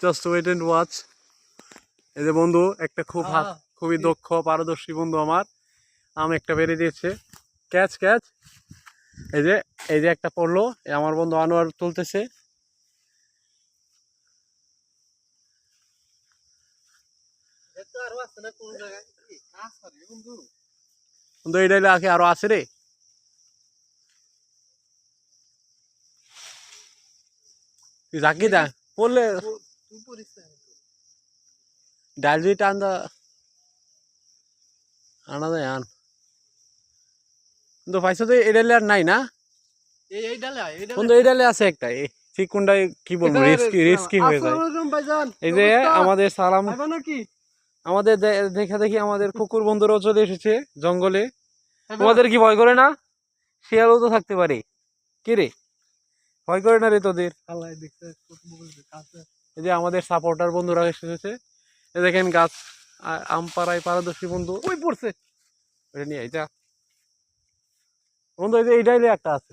Just wait and watch এই যে বন্ধু একটা খুব হাত। খুবই দক্ষ পারদর্শী বন্ধু আমার। আম একটা বেড়ে দিয়েছে। ক্যাচ ক্যাচ এই যে এই যে একটা পড়ল। আমার বন্ধু আনোয়ার তুলতেছে। বন্ধু? আগে আরও আছে রে। তুই দা পড়লে তুই পড়িস না কিন্তু। ডাল যদি টান দা আনা যায় আন কিন্তু পয়সা তো এই ডালে আর নাই না এই এই ডালে এই ডালে এই ডালে আছে একটা এই চিকুনটাই কি বলব রিস্কি রিস্কি হয়ে যায় এই যে আমাদের সালাম আমাদের দেখা দেখি আমাদের কুকুর বন্ধুরাও চলে এসেছে জঙ্গলে তোমাদের কি ভয় করে না শিয়ালও তো থাকতে পারে কি রে ভয় করে না রে তোদের এই যে আমাদের সাপোর্টার বন্ধুরা এসেছে। এই দেখেন গাছ আম পাড়ায় পারদর্শী বন্ধু ওই পড়ছে। এটা নিয়ে এটা বন্ধু এই যে এইটাই একটা আছে।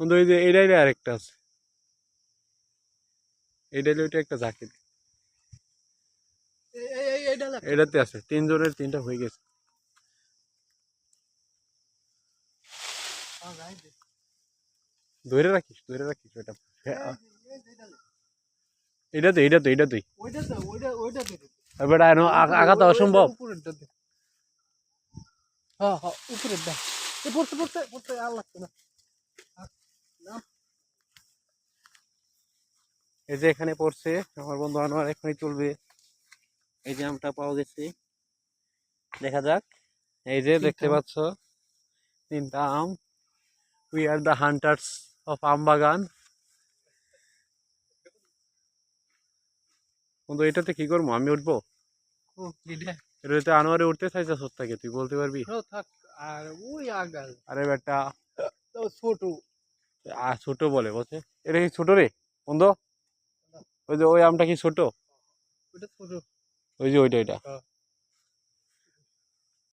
বন্ধু এই যে এইটাই আরেকটা আছে। এইটাই ওইটা একটা ঝাঁকি এই এই এই- এই এটাতে আছে তিনজনের তিনটা হয়ে গেছে। ধরে রাখিস ধরে রাখিস ওটা এটা তো এটা তো এটা তুই এবার আঘাত অসম্ভব। হ্যাঁ হ্যাঁ উপরের দা। পড়তে পড়তে পড়তে আর লাগছে না। না এই যে এখানে পড়ছে আমার বন্ধু আনোয়ার এখানে চলবে। এই যে আমটা পাওয়া গেছে। দেখা যাক। এই যে দেখতে পাচ্ছ তিনটা আম। We are the hunters of আম বাগান বন্ধু এটাতে কি করব? আমি উঠবো? এটাতে আনোয়ারে উঠতে চাইছে সত্যাকে তুই বলতে পারবি? আর বেটা। ছোট। আর ছোট বলে বলছে। এটা কি ছোট রে? বন্ধু ওই যে ওই আমটা কি ছোট? ওই যে ওইটা ওইটা।